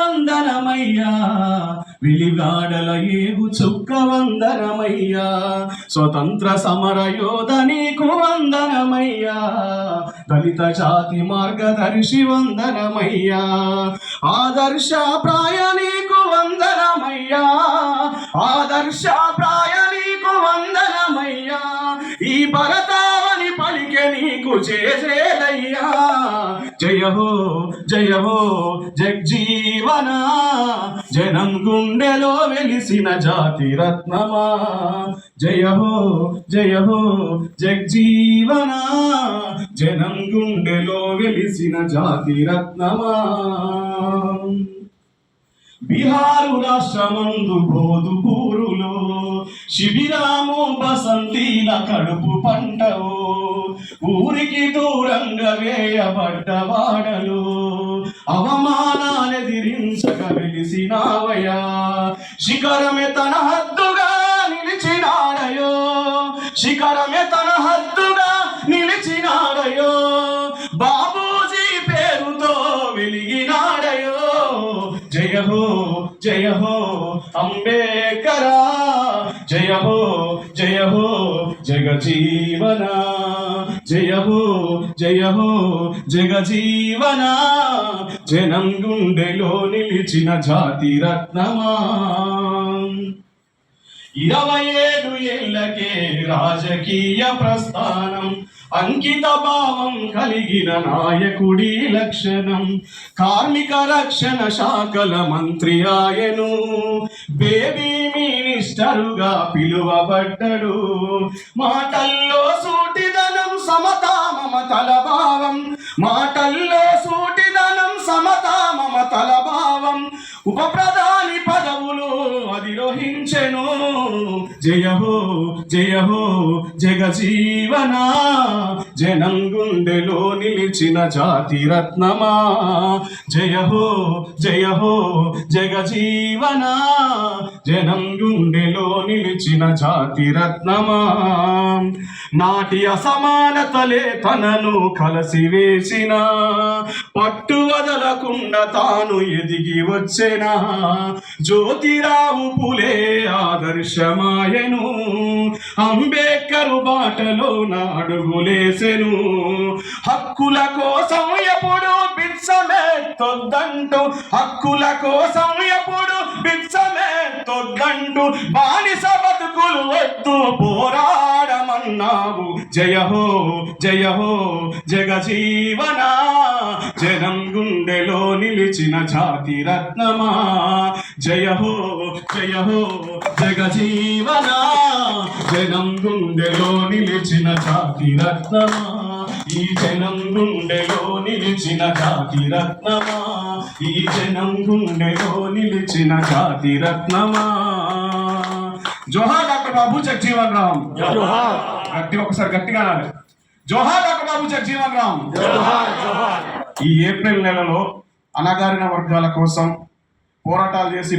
వందనమయ్యా విలిగాడల ఏగు చుక్క వందనమయ్యా స్వతంత్ర సమర యోధ నీకు వందనమయ్యా. దళిత జాతి మార్గదర్శి వందనమయ్యా. ఆదర్శ ప్రాయ నీకు వందనమయ్యా. ఆదర్శ ప్రాయ పలికె నీకు జయ హో జయ హో జగ్జీవన. జనం గుండెలో వెలిసిన జాతి రత్నమా. జయ హో జయ హో జగ్జీవనా. జనం గుండెలో వెలిసిన జాతి రత్నమా. బిహారు రాష్ట్రమందు బోధుపూరులో శిబిరాము బసంతీల కడుపు పంటవో. ఊరికి దూరంగా వేయబడ్డవాడలు అవమానాలెదిరించక వెలిసినావయ్యా. శిఖరమే తన హద్దుగా నిలిచినాడయో శిఖరమే తన హద్దుగా నిలిచినాడయో బాబూజీ పేరుతో వెలిగినాడయో జయ హో జయ హో అంబేకరా జయ హో జయ హో జగజీవనా జయ హో జయ హో జగజీవన. జనం గుండెలో నిలిచిన జాతి రత్నమా. ఇరవై ఏడు ఏళ్ళకే రాజకీయ ప్రస్థానం అంకిత భావం కలిగిన నాయకుడి లక్షణం. కార్మిక రక్షణ శాఖల మంత్రి ఆయను బేబీ మినిస్టరుగా పిలువబడ్డడు. మాటల్లో సూటి తలభావం. భావం మాటల్లో సూటిదనం సమతా మమతల భావం ఉప ప్రధాని పదవులు అధిరోహించెను. జయ హో జయ హో జగజీవన. జనం గుండెలో నిలిచిన జాతి రత్నమా జయ హో జయ హో జగజీవన. జనం గుండెలో నిలిచిన జాతి రత్నమా? నాటి అసమానతలే తనను కలసి వేసిన. పట్టు వదలకుండా తాను ఎదిగి వచ్చిన? జ్యోతిరావు పులే ఆదర్శమాయను. అంబేద్కరు బాటలో నాడుగులేసెను హక్కుల కోసం ఎప్పుడు బిచ్చమెత్తొద్దంటూ. హక్కుల కోసం ఎప్పుడు బిచ్చమెత్తొద్దంటూ బానిస బతుకులు వద్దు పోరాడమన్నావు. జయహో జయహో జయ జగజీవన? జనం గుండెలో నిలిచిన జాతి రత్నమా? జయహో జయహో జయ జగజీవన? జనం గుండెలో నిలిచిన జాతి రత్నమా? ఈ జనం గుండెలో నిలిచిన జాతి రత్నమా? ఈ జనం గుండెలో నిలిచిన జాతి రత్నమా? జోహార్ డాక్టర్ బాబు జగజీవన్ రామ్. గట్టి ఒకసారి గట్టిగా జోహార్ డాక్టర్ బాబు జగజీవన్ రామ్. ఈ ఏప్రిల్ నెలలో అణగారిన వర్గాల కోసం పోరాటాలు చేసి